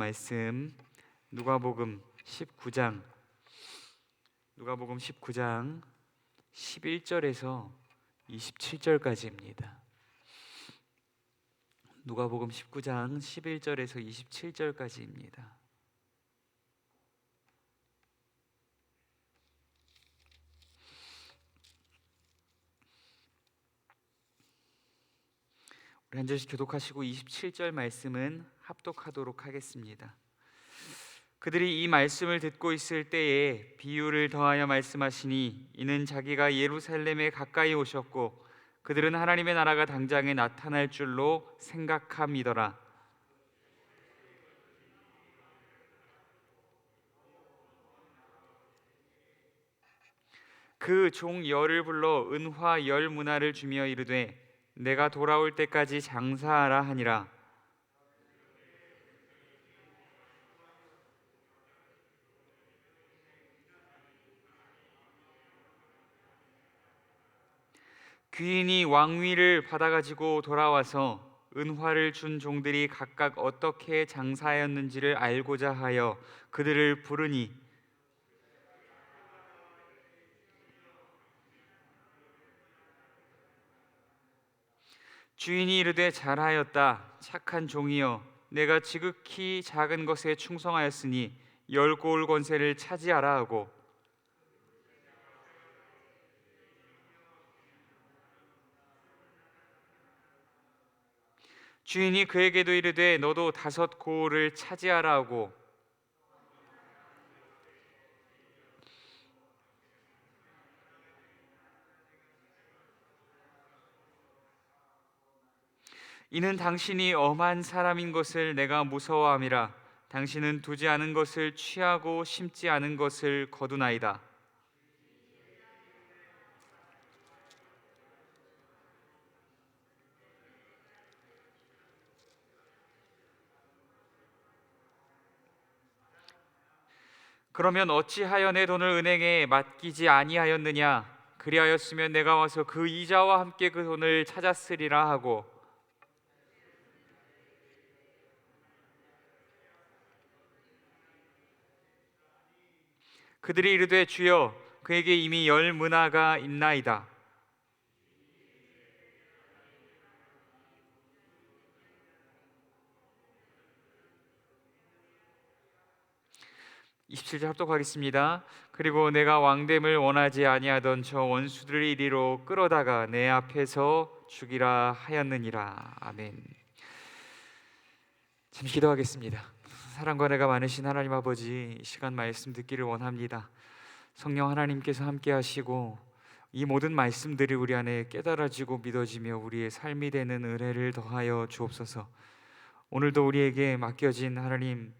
말씀 누가복음 19장 누가복음 19장 11절에서 27절까지입니다. 누가복음 19장 11절에서 27절까지입니다. 우리 한 절씩 교독하시고 27절 말씀은 합독하도록 하겠습니다. 그들이 이 말씀을 듣고 있을 때에 비유를 더하여 말씀하시니 이는 자기가 예루살렘에 가까이 오셨고 그들은 하나님의 나라가 당장에 나타날 줄로 생각함이더라. 그 종 열을 불러 은화 열 문화를 주며 이르되 내가 돌아올 때까지 장사하라 하니라. 귀인이 왕위를 받아가지고 돌아와서 은화를 준 종들이 각각 어떻게 장사하였는지를 알고자 하여 그들을 부르니 주인이 이르되 잘하였다 착한 종이여 내가 지극히 작은 것에 충성하였으니 열 고을 권세를 차지하라 하고 주인이 그에게도 이르되 너도 다섯 고을을 차지하라 하고. 이는 당신이 엄한 사람인 것을 내가 무서워함이라. 당신은 두지 않은 것을 취하고 심지 않은 것을 거두나이다 그러면 어찌하여 내 돈을 은행에 맡기지 아니하였느냐 그리하였으면 내가 와서 그 이자와 함께 그 돈을 찾았으리라 하고 그들이 이르되 주여 그에게 이미 열 문화가 있나이다. (27절) 합독하겠습니다. 그리고 내가 왕됨을 원하지 아니하던 저 원수들을 이리로 끌어다가 내 앞에서 죽이라 하였느니라 아멘. 잠시 기도하겠습니다. 사랑과 내가 많으신 하나님 아버지 이 시간 말씀 듣기를 원합니다. 성령 하나님께서 함께 하시고 이 모든 말씀들이 우리 안에 깨달아지고 믿어지며 우리의 삶이 되는 은혜를 더하여 주옵소서. 오늘도 우리에게 맡겨진 하나님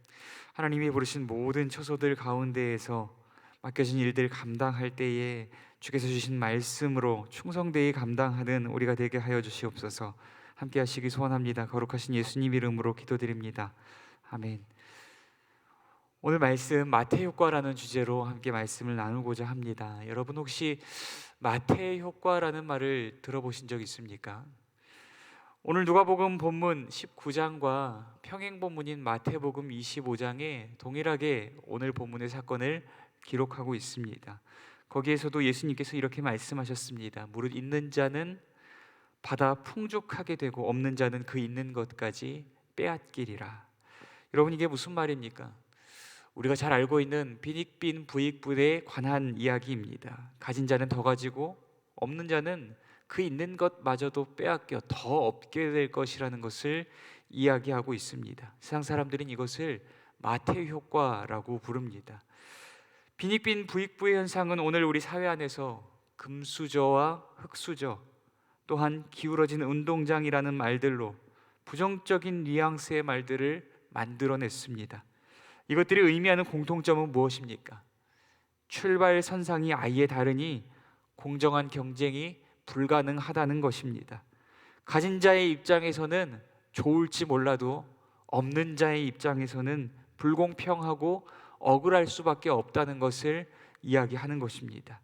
하나님이 부르신 모든 처소들 가운데에서 맡겨진 일들 감당할 때에 주께서 주신 말씀으로 충성되이 감당하는 우리가 되게 하여 주시옵소서. 함께 하시기 소원합니다. 거룩하신 예수님 이름으로 기도드립니다. 아멘. 오늘 말씀 마태 효과라는 주제로 함께 말씀을 나누고자 합니다. 여러분 혹시 마태 효과라는 말을 들어보신 적 있습니까? 오늘 누가복음 본문 19장과 평행 본문인 마태복음 25장에 동일하게 오늘 본문의 사건을 기록하고 있습니다. 거기에서도 예수님께서 이렇게 말씀하셨습니다. 무릇 있는 자는 받아 풍족하게 되고 없는 자는 그 있는 것까지 빼앗기리라. 여러분 이게 무슨 말입니까? 우리가 잘 알고 있는 빈익빈 부익부에 관한 이야기입니다. 가진 자는 더 가지고 없는 자는 그 있는 것마저도 빼앗겨 더 없게 될 것이라는 것을 이야기하고 있습니다. 세상 사람들은 이것을 마태 효과라고 부릅니다. 빈익빈 부익부의 현상은 오늘 우리 사회 안에서 금수저와 흑수저 또한 기울어진 운동장이라는 말들로 부정적인 뉘앙스의 말들을 만들어냈습니다. 이것들이 의미하는 공통점은 무엇입니까? 출발 선상이 아예 다르니 공정한 경쟁이 불가능하다는 것입니다. 가진 자의 입장에서는 좋을지 몰라도 없는 자의 입장에서는 불공평하고 억울할 수밖에 없다는 것을 이야기하는 것입니다.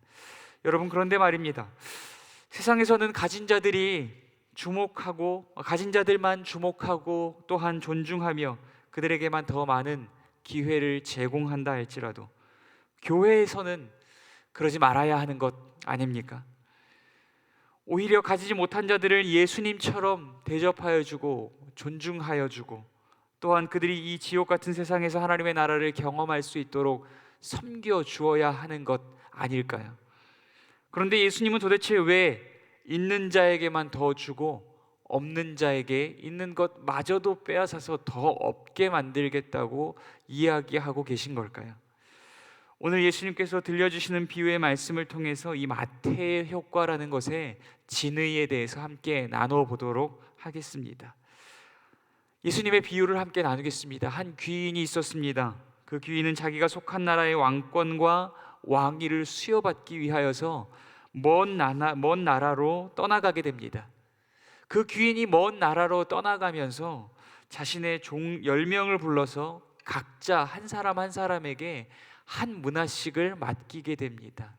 여러분 그런데 말입니다. 세상에서는 가진 자들이 주목하고 가진 자들만 주목하고 또한 존중하며 그들에게만 더 많은 기회를 제공한다 할지라도 교회에서는 그러지 말아야 하는 것 아닙니까? 오히려 가지지 못한 자들을 예수님처럼 대접하여 주고 존중하여 주고 또한 그들이 이 지옥 같은 세상에서 하나님의 나라를 경험할 수 있도록 섬겨 주어야 하는 것 아닐까요? 그런데 예수님은 도대체 왜 있는 자에게만 더 주고 없는 자에게 있는 것마저도 빼앗아서 더 없게 만들겠다고 이야기하고 계신 걸까요? 오늘 예수님께서 들려주시는 비유의 말씀을 통해서 이 마태의 효과라는 것의 진의에 대해서 함께 나눠 보도록 하겠습니다. 예수님의 비유를 함께 나누겠습니다. 한 귀인이 있었습니다. 그 귀인은 자기가 속한 나라의 왕권과 왕위를 수여받기 위하여서 먼, 나라, 먼 나라로 떠나가게 됩니다. 그 귀인이 먼 나라로 떠나가면서 자신의 종 10명을 불러서 각자 한 사람 한 사람에게 한 문화씩을 맡기게 됩니다.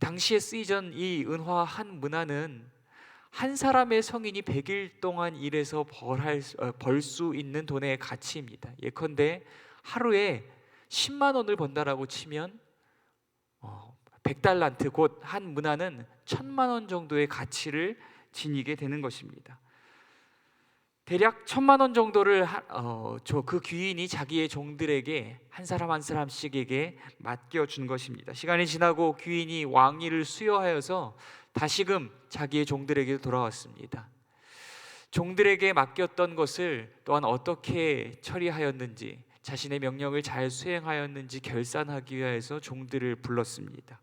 당시에 쓰이던 이 은화 한 문화는 한 사람의 성인이 100일 동안 일해서 어, 벌수 있는 돈의 가치입니다. 예컨대 하루에 10만 원을 번다라고 치면 100달란트 어, 곧한 문화는 1000만 원 정도의 가치를 지니게 되는 것입니다. 대략 천만 원 정도를 어, 저그 귀인이 자기의 종들에게 한 사람 한 사람씩에게 맡겨 준 것입니다. 시간이 지나고 귀인이 왕위를 수여하여서 다시금 자기의 종들에게 돌아왔습니다. 종들에게 맡겼던 것을 또한 어떻게 처리하였는지 자신의 명령을 잘 수행하였는지 결산하기 위해서 종들을 불렀습니다.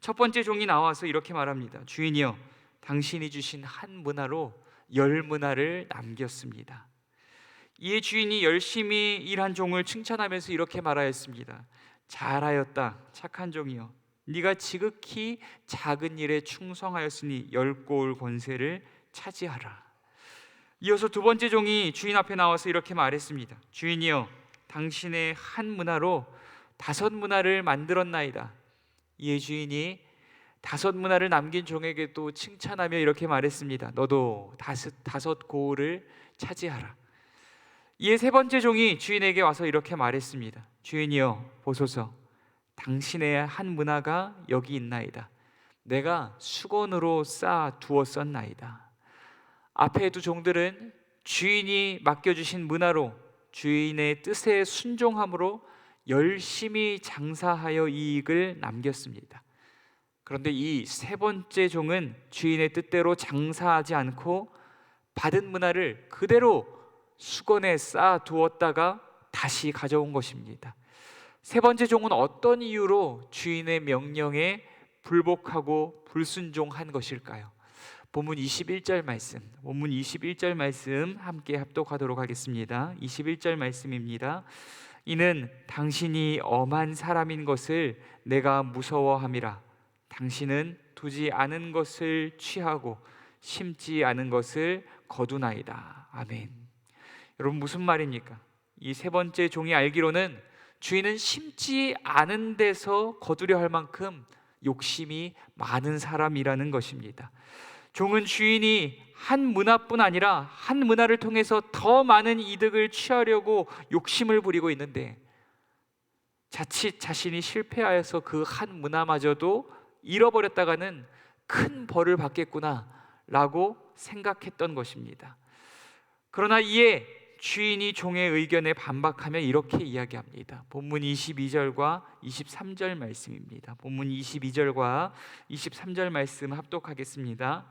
첫 번째 종이 나와서 이렇게 말합니다. 주인이여, 당신이 주신 한 문화로 열 문화를 남겼습니다. 이에 주인이 열심히 일한 종을 칭찬하면서 이렇게 말하였습니다. 잘하였다, 착한 종이여. 네가 지극히 작은 일에 충성하였으니 열 고을 권세를 차지하라. 이어서 두 번째 종이 주인 앞에 나와서 이렇게 말했습니다. 주인이여, 당신의 한 문화로 다섯 문화를 만들었나이다. 이에 주인이 다섯 문화를 남긴 종에게 또 칭찬하며 이렇게 말했습니다. 너도 다섯, 다섯 고을을 차지하라. 이에 세 번째 종이 주인에게 와서 이렇게 말했습니다. 주인이여 보소서 당신의 한 문화가 여기 있나이다. 내가 수건으로 쌓아 두었었나이다. 앞에 두 종들은 주인이 맡겨주신 문화로 주인의 뜻에 순종함으로 열심히 장사하여 이익을 남겼습니다. 그런데 이 세 번째 종은 주인의 뜻대로 장사하지 않고 받은 문화를 그대로 수건에 쌓아 두었다가 다시 가져온 것입니다. 세 번째 종은 어떤 이유로 주인의 명령에 불복하고 불순종한 것일까요? 본문 21절 말씀, 본문 21절 말씀 함께 합독하도록 하겠습니다. 21절 말씀입니다. 이는 당신이 엄한 사람인 것을 내가 무서워함이라. 당신은 두지 않은 것을 취하고 심지 않은 것을 거두나이다. 아멘. 여러분 무슨 말입니까? 이 세 번째 종이 알기로는 주인은 심지 않은 데서 거두려 할 만큼 욕심이 많은 사람이라는 것입니다. 종은 주인이 한 문화뿐 아니라 한 문화를 통해서 더 많은 이득을 취하려고 욕심을 부리고 있는데 자칫 자신이 실패하여서 그 한 문화마저도 잃어버렸다가는 큰 벌을 받겠구나라고 생각했던 것입니다. 그러나 이에 주인이 종의 의견에 반박하며 이렇게 이야기합니다. 본문 22절과 23절 말씀입니다. 본문 22절과 23절 말씀 합독하겠습니다.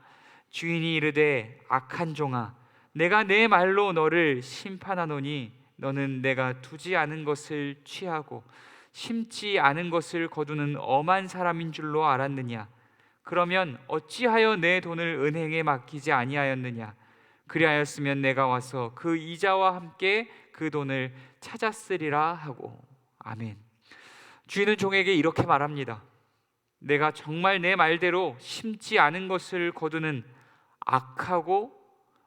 주인이 이르되 악한 종아 내가 내 말로 너를 심판하노니 너는 내가 두지 않은 것을 취하고 심지 않은 것을 거두는 엄한 사람인 줄로 알았느냐 그러면 어찌하여 내 돈을 은행에 맡기지 아니하였느냐 그리하였으면 내가 와서 그 이자와 함께 그 돈을 찾았으리라 하고 아멘. 주인은 종에게 이렇게 말합니다. 내가 정말 내 말대로 심지 않은 것을 거두는 악하고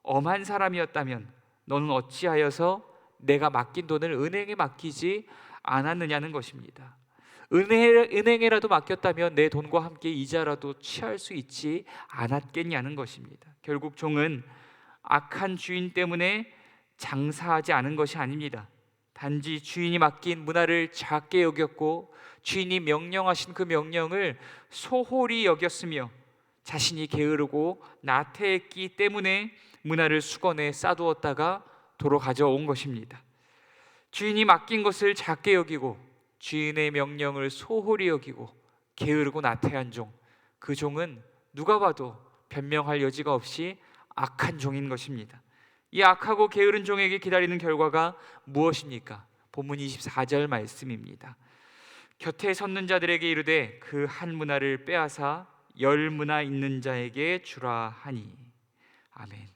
엄한 사람이었다면 너는 어찌하여서 내가 맡긴 돈을 은행에 맡기지 않았느냐는 것입니다. 은행, 은행 에라도 맡겼다면 내 돈과 함께 이자라도 취할 수 있지 않았겠냐는 것입니다. 결국 종은 악한 주인 때문에 장사하지 않은 것이 아닙니다. 단지 주인이 맡긴 문화를 작게 여겼고 주인이 명령하신 그 명령을 소홀히 여겼으며 자신이 게으르고 나태했기 때문에 문화를 수건에 싸두었다가 도로 가져온 것입니다. 주인이 맡긴 것을 작게 여기고 주인의 명령을 소홀히 여기고 게으르고 나태한 종, 그 종은 누가 봐도 변명할 여지가 없이 악한 종인 것입니다. 이 악하고 게으른 종에게 기다리는 결과가 무엇입니까? 본문 24절 말씀입니다. 곁에 섰는 자들에게 이르되 그 한 문화를 빼앗아 열 문화 있는 자에게 주라 하니 아멘.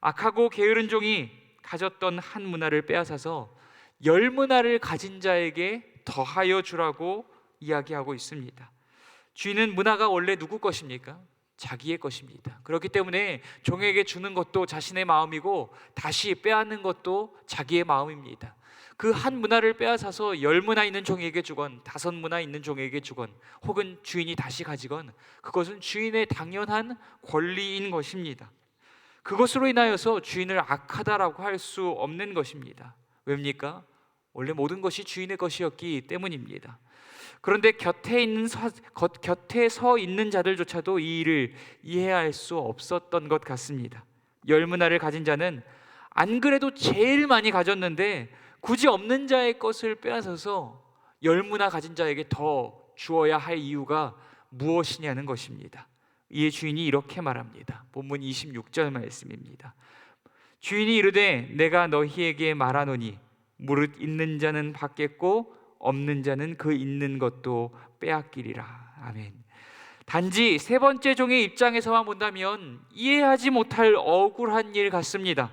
악하고 게으른 종이 가졌던 한 문화를 빼앗아서 열 문화를 가진 자에게 더하여 주라고 이야기하고 있습니다. 주인은 문화가 원래 누구 것입니까? 자기의 것입니다. 그렇기 때문에 종에게 주는 것도 자신의 마음이고 다시 빼앗는 것도 자기의 마음입니다. 그 한 문화를 빼앗아서 열 문화 있는 종에게 주건 다섯 문화 있는 종에게 주건 혹은 주인이 다시 가지건 그것은 주인의 당연한 권리인 것입니다. 그것으로 인하여서 주인을 악하다라고 할 수 없는 것입니다. 왜입니까? 원래 모든 것이 주인의 것이었기 때문입니다. 그런데 곁에 있는 서, 겉- 곁에 서 있는 자들조차도 이 일을 이해할 수 없었던 것 같습니다. 열 문화를 가진 자는 안 그래도 제일 많이 가졌는데 굳이 없는 자의 것을 빼앗아서 열 문화 가진 자에게 더 주어야 할 이유가 무엇이냐는 것입니다. 이에 주인이 이렇게 말합니다. 본문 26절 말씀입니다. 주인이 이르되 내가 너희에게 말하노니 무릇 있는 자는 받겠고 없는 자는 그 있는 것도 빼앗기리라. 아멘. 단지 세 번째 종의 입장에서만 본다면 이해하지 못할 억울한 일 같습니다.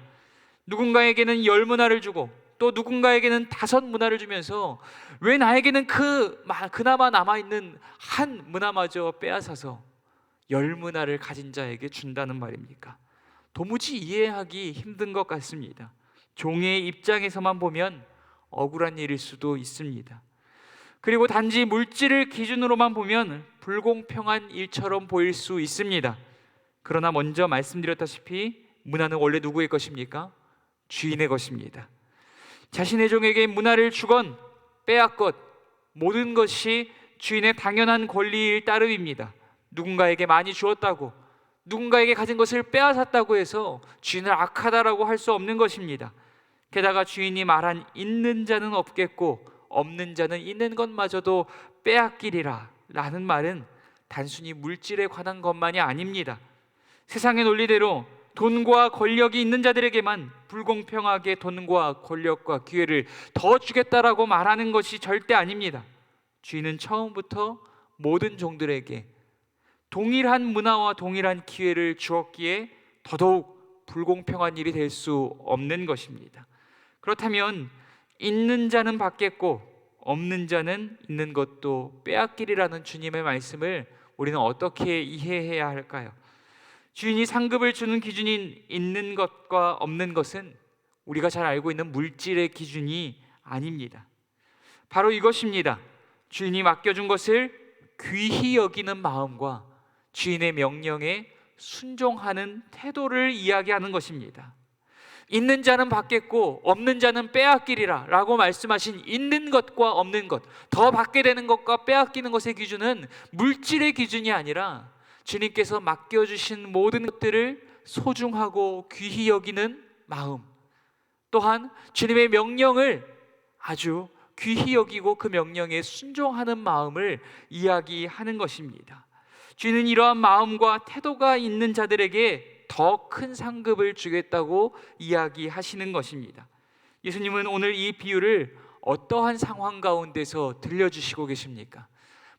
누군가에게는 열 문화를 주고 또 누군가에게는 다섯 문화를 주면서 왜 나에게는 그 마- 그나마 남아 있는 한 문화마저 빼앗아서 열 문화를 가진 자에게 준다는 말입니까? 도무지 이해하기 힘든 것 같습니다. 종의 입장에서만 보면 억울한 일일 수도 있습니다. 그리고 단지 물질을 기준으로만 보면 불공평한 일처럼 보일 수 있습니다. 그러나 먼저 말씀드렸다시피 문화는 원래 누구의 것입니까? 주인의 것입니다. 자신의 종에게 문화를 주건 빼앗건 모든 것이 주인의 당연한 권리일 따름입니다. 누군가에게 많이 주었다고 누군가에게 가진 것을 빼앗았다고 해서 주인을 악하다라고 할 수 없는 것입니다. 게다가 주인이 말한 있는 자는 없겠고 없는 자는 있는 것마저도 빼앗기리라 라는 말은 단순히 물질에 관한 것만이 아닙니다. 세상의 논리대로 돈과 권력이 있는 자들에게만 불공평하게 돈과 권력과 기회를 더 주겠다라고 말하는 것이 절대 아닙니다. 주인은 처음부터 모든 종들에게 동일한 문화와 동일한 기회를 주었기에 더더욱 불공평한 일이 될 수 없는 것입니다. 그렇다면 있는 자는 받겠고 없는 자는 있는 것도 빼앗기리라는 주님의 말씀을 우리는 어떻게 이해해야 할까요? 주인이 상급을 주는 기준인 있는 것과 없는 것은 우리가 잘 알고 있는 물질의 기준이 아닙니다. 바로 이것입니다. 주인이 맡겨준 것을 귀히 여기는 마음과 주인의 명령에 순종하는 태도를 이야기하는 것입니다. 있는 자는 받겠고 없는 자는 빼앗기리라 라고 말씀하신 있는 것과 없는 것, 더 받게 되는 것과 빼앗기는 것의 기준은 물질의 기준이 아니라 주님께서 맡겨주신 모든 것들을 소중하고 귀히 여기는 마음, 또한 주님의 명령을 아주 귀히 여기고 그 명령에 순종하는 마음을 이야기하는 것입니다. 주인은 이러한 마음과 태도가 있는 자들에게 더 큰 상급을 주겠다고 이야기하시는 것입니다. 예수님은 오늘 이 비유를 어떠한 상황 가운데서 들려주시고 계십니까?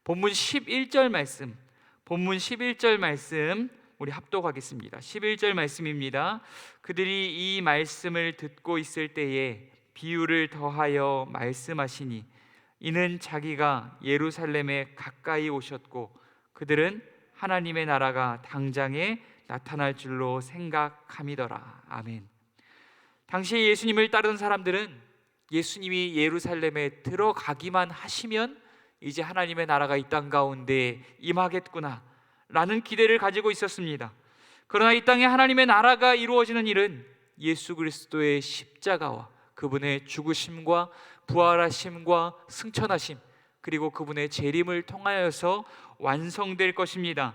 본문 11절 말씀, 본문 11절 말씀 우리 합독하겠습니다. 11절 말씀입니다. 그들이 이 말씀을 듣고 있을 때에 비유를 더하여 말씀하시니 이는 자기가 예루살렘에 가까이 오셨고 그들은 하나님의 나라가 당장에 나타날 줄로 생각함이더라. 아멘. 당시 예수님을 따르는 사람들은 예수님이 예루살렘에 들어가기만 하시면 이제 하나님의 나라가 이 땅 가운데 임하겠구나 라는 기대를 가지고 있었습니다. 그러나 이 땅에 하나님의 나라가 이루어지는 일은 예수 그리스도의 십자가와 그분의 죽으심과 부활하심과 승천하심 그리고 그분의 재림을 통하여서 완성될 것입니다.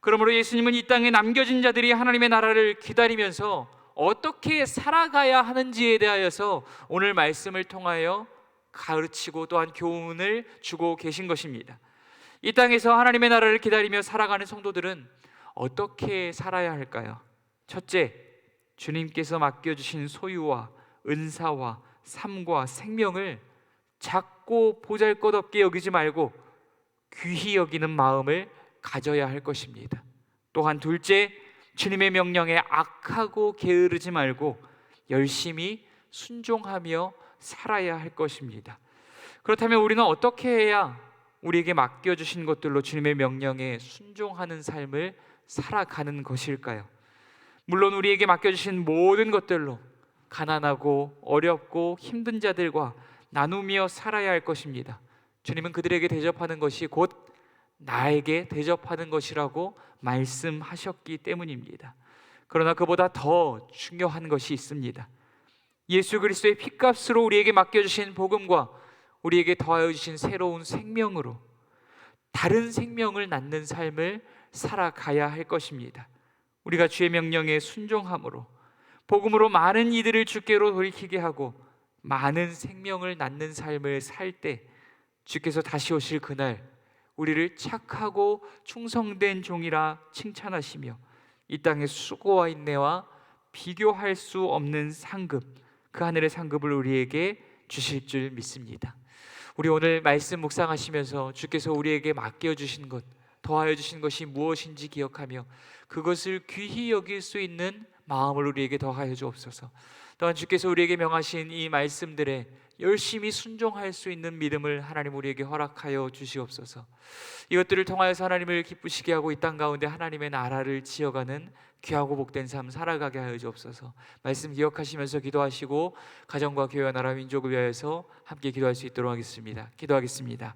그러므로 예수님은 이 땅에 남겨진 자들이 하나님의 나라를 기다리면서 어떻게 살아가야 하는지에 대하여서 오늘 말씀을 통하여 가르치고 또한 교훈을 주고 계신 것입니다. 이 땅에서 하나님의 나라를 기다리며 살아가는 성도들은 어떻게 살아야 할까요? 첫째, 주님께서 맡겨주신 소유와 은사와 삶과 생명을 작고 보잘것없게 여기지 말고 귀히 여기는 마음을 가져야 할 것입니다. 또한 둘째, 주님의 명령에 악하고 게으르지 말고 열심히 순종하며 살아야 할 것입니다. 그렇다면 우리는 어떻게 해야 우리에게 맡겨주신 것들로 주님의 명령에 순종하는 삶을 살아가는 것일까요? 물론 우리에게 맡겨주신 모든 것들로 가난하고 어렵고 힘든 자들과 나누며 살아야 할 것입니다. 주님은 그들에게 대접하는 것이 곧 나에게 대접하는 것이라고 말씀하셨기 때문입니다. 그러나 그보다 더 중요한 것이 있습니다. 예수 그리스도의 피값으로 우리에게 맡겨주신 복음과 우리에게 더하여 주신 새로운 생명으로 다른 생명을 낳는 삶을 살아가야 할 것입니다. 우리가 주의 명령에 순종함으로 복음으로 많은 이들을 주께로 돌이키게 하고 많은 생명을 낳는 삶을 살때 주께서 다시 오실 그날 우리를 착하고 충성된 종이라 칭찬하시며 이 땅의 수고와 인내와 비교할 수 없는 상급 그 하늘의 상급을 우리에게 주실 줄 믿습니다. 우리 오늘 말씀 묵상하시면서 주께서 우리에게 맡겨 주신 것 더하여 주신 것이 무엇인지 기억하며 그것을 귀히 여길 수 있는 마음을 우리에게 더하여 주옵소서. 또한 주께서 우리에게 명하신 이 말씀들에 열심히 순종할 수 있는 믿음을 하나님 우리에게 허락하여 주시옵소서. 이것들을 통하여서 하나님을 기쁘시게 하고 이 땅 가운데 하나님의 나라를 지어가는 귀하고 복된 삶 살아가게 하여 주옵소서. 말씀 기억하시면서 기도하시고 가정과 교회와 나라 민족을 위하여서 함께 기도할 수 있도록 하겠습니다. 기도하겠습니다.